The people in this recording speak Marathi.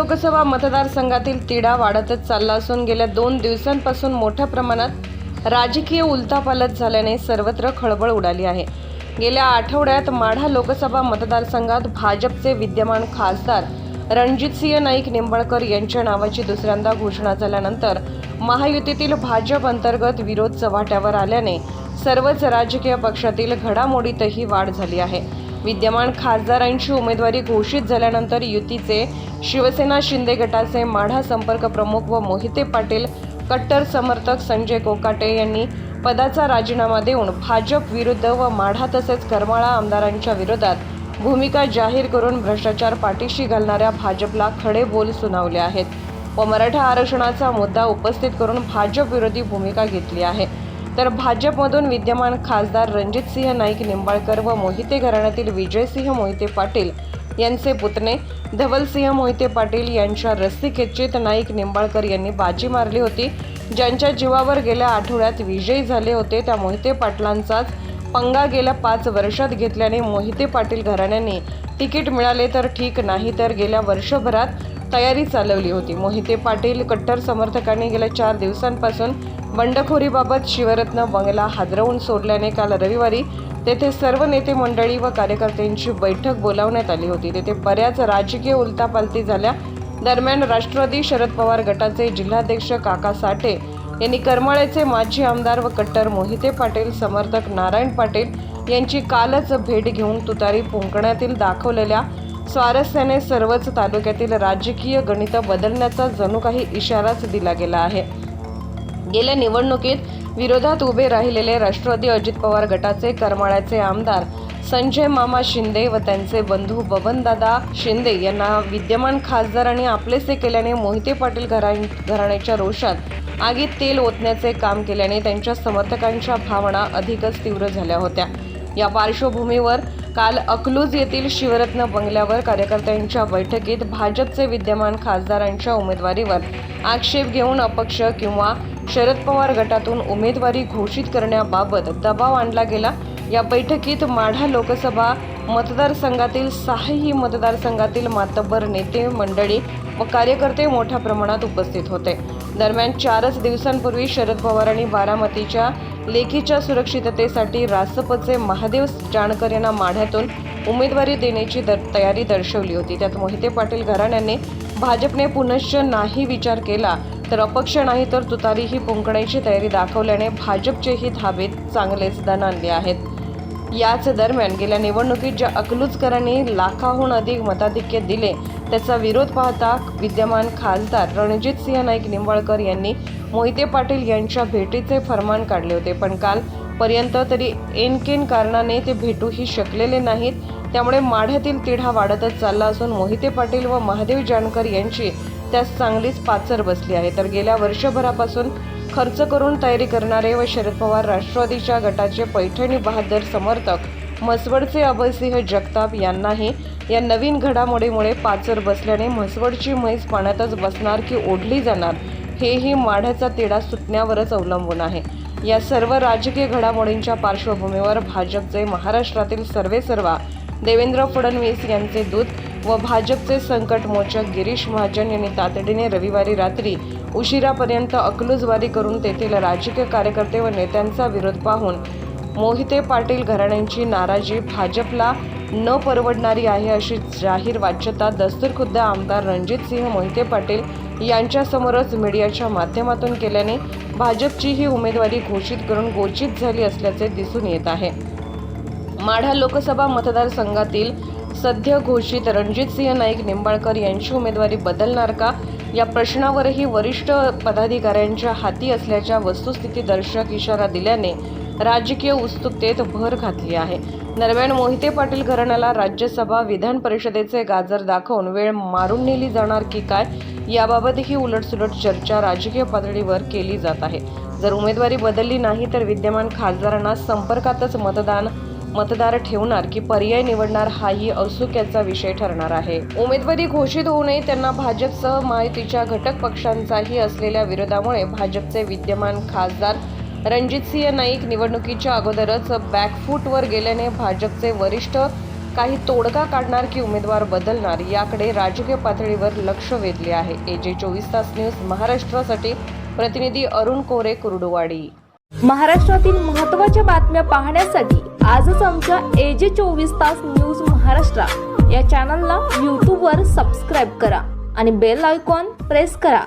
लोकसभा मतदारसंघातील तिढा वाढतच चालला असून गेल्या दोन दिवसांपासून मोठ्या प्रमाणात राजकीय उलथापालथ झाल्याने सर्वत्र खळबळ उडाली आहे. गेल्या आठवड्यात माढा लोकसभा मतदारसंघात भाजपचे विद्यमान खासदार रणजितसिंह नाईक निंबाळकर यांच्या नावाची दुसऱ्यांदा घोषणा झाल्यानंतर महायुतीतील भाजप अंतर्गत विरोध चव्हाट्यावर आल्याने सर्वच राजकीय पक्षातील घडामोडीतही वाढ झाली आहे. विद्यमान खासदारांची उमेदवारी घोषित झाल्यानंतर युतीचे शिवसेना शिंदे गटाचे माढा संपर्क प्रमुख व मोहिते पाटील कट्टर समर्थक संजय कोकाटे यांनी पदाचा राजीनामा देऊन भाजप विरुद्ध व माढा तसेच करमाळा आमदारांच्या विरोधात भूमिका जाहीर करून भ्रष्टाचार पाठीशी घालणाऱ्या भाजपला खडे बोल सुनावले आहेत व मराठा आरक्षणाचा मुद्दा उपस्थित करून भाजप विरोधी भूमिका घेतली आहे. तर भाजपमधून विद्यमान खासदार रणजितसिंह नाईक निंबाळकर व मोहिते घराण्यातील विजयसिंह मोहिते पाटील यांचे पुतणे धवलसिंह मोहिते पाटील यांच्या रस्सीखेचीत नाईक निंबाळकर यांनी बाजी मारली होती. ज्यांच्या जीवावर गेल्या आठवड्यात विजयी झाले होते त्या मोहिते पाटलांचाच पंगा गेल्या पाच वर्षात घेतल्याने मोहिते पाटील घराण्याने तिकीट मिळाले तर ठीक नाही तर गेल्या वर्षभरात तयारी चालवली होती. मोहिते पाटील कट्टर समर्थकांनी गेल्या चार दिवसांपासून बंडखोरीबाबत शिवरत्न बंगला हादरवून सोडल्याने काल रविवारी तेथे सर्व नेते मंडळी व कार्यकर्त्यांची बैठक बोलावण्यात आली होती. तेथे बऱ्याच राजकीय उलथापालथी झाल्या. दरम्यान राष्ट्रवादी शरद पवार गटाचे जिल्हाध्यक्ष काका साठे यांनी करमाळ्याचे माजी आमदार व कट्टर मोहिते पाटील समर्थक नारायण पाटील यांची कालच भेट घेऊन तुतारी पुंकण्यातील दाखवलेल्या स्वारस्याने सर्वच तालुक्यातील राजकीय गणित बदलण्याचा जणू काही इशाराच दिला गेला आहे. गेल्या निवडणुकीत विरोधात उभे राहिलेले राष्ट्रवादी अजित पवार गटाचे करमाळ्याचे आमदार संजय मामा शिंदे व त्यांचे बंधू बबनदादा शिंदे यांना विद्यमान खासदारांनी आपलेसे केल्याने मोहिते पाटील घरा घराण्याच्या रोषात आगीत तेल ओतण्याचे काम केल्याने त्यांच्या समर्थकांच्या भावना अधिकच तीव्र झाल्या होत्या. या पार्श्वभूमीवर काल अकलूज येथील शिवरत्न बंगल्यावर कार्यकर्त्यांच्या बैठकीत भाजपचे विद्यमान खासदारांच्या उमेदवारीवर आक्षेप घेऊन अपक्ष किंवा शरद पवार गटातून उमेदवारी घोषित करण्याबाबत दबाव आणला गेला. या बैठकीत माढा लोकसभा मतदारसंघातील सहाही मतदारसंघातील मातब्बर नेते मंडळी व कार्यकर्ते मोठ्या प्रमाणात उपस्थित होते. दरम्यान चारच दिवसांपूर्वी शरद पवारांनी बारामतीच्या लेखीच्या सुरक्षिततेसाठी रासपचे महादेव जानकर यांना माढ्यातून उमेदवारी देण्याची दर तयारी दर्शवली होती. त्यात मोहिते पाटील घराण्याने भाजपने पुनश्च नाही विचार केला तर अपक्ष नाही तर तुतारीही पुंकण्याची तयारी दाखवल्याने भाजपचेही धाबे चांगलेच दणाणले आहेत. याच दरम्यान गेल्या निवडणुकीत ज्या अकलूजकरांनी लाखाहून अधिक मताधिक्य दिले त्याचा विरोध पाहता विद्यमान खासदार रणजितसिंह नाईक निंबाळकर यांनी मोहिते पाटील यांच्या भेटीचे फरमान काढले होते. पण काल पर्यंत तरी एनकेन कारणाने ते भेटूही शकलेले नाहीत. त्यामुळे माढ्यातील तिढा वाढतच चालला असून मोहिते पाटील व महादेव जानकर यांची त्यास चांगलीच पाचर बसली आहे. तर गेल्या वर्षभरापासून खर्च करून तयारी करणारे व शरद पवार राष्ट्रवादीच्या गटाचे पैठणी बहादर समर्थक म्हसवडचे अभयसिंह जगताप यांनाही या नवीन घडामोडीमुळे पाचर बसल्याने म्हसवडची म्हैस पाण्यातच बसणार की ओढली जाणार हेही माढ्याचा तिढा सुटण्यावरच अवलंबून आहे. या सर्व राजकीय घडामोडींच्या पार्श्वभूमीवर भाजपचे महाराष्ट्रातील सर्वेसर्वा देवेंद्र फडणवीस यांचे दूत व भाजपचे संकटमोचक गिरीश महाजन यांनी तातडीने रविवारी रात्री उशिरापर्यंत अकलूजवारी करून तेथील राजकीय कार्यकर्ते व नेत्यांचा विरोध पाहून मोहिते पाटील घराण्यांची नाराजी भाजपला न परवडणारी आहे अशी जाहीर वाच्यता दस्तूरखुद्द आमदार रणजितसिंह मोहिते पाटील यांच्यासमोरच मीडियाच्या माध्यमातून केल्याने भाजपची ही उमेदवारी घोषित करून गोचित झाली असल्याचे दिसून येत आहे. माढा लोकसभा मतदारसंघातील सध्या घोषित रणजितसिंह नाईक निंबाळकर यांची उमेदवारी बदलणार का? या प्रश्नावरही वरिष्ठ पदाधिकाऱ्यांच्या हाती असल्याच्या वस्तुस्थितीदर्शक इशारा दिल्याने राजकीय उत्सुकतेत भर घातली आहे. दरम्यान मोहिते पाटील घराण्याला राज्यसभा विधान परिषदेचे गाजर दाखवून वेळ मारून नेली जाणार की काय? याबाबतही उलटसुलट चर्चा राजकीय पातळीवर केली जात आहे. जर उमेदवारी बदलली नाही तर विद्यमान खासदारांना संपर्कातच मतदान मतदार ठेवणार की पर्याय निवडणार हाही औत्सुक्याचा विषय ठरणार आहे. उमेदवारी घोषित होऊ नये त्यांना भाजपसह महायुतीच्या घटक पक्षांचाही असलेल्या विरोधामुळे भाजपचे विद्यमान खासदार रणजितसिंह नाईक निवडणुकीच्या अगोदरच बॅकफूटवर गेल्याने भाजपचे वरिष्ठ काही तोडगा काढणार की उमेदवार बदलणार याकडे राजकीय पातळीवर लक्ष वेधले आहे. ए जे चोवीस तास न्यूज महाराष्ट्रासाठी प्रतिनिधी अरुण कोरे कुर्डुवाडी. महाराष्ट्रातील महत्त्वाच्या बातम्या पाहण्यासाठी आजच आमच्या ए जे चोवीस तास न्यूज महाराष्ट्र या चॅनलला यूट्यूबवर सबस्क्राईब करा आणि बेल आयकॉन प्रेस करा.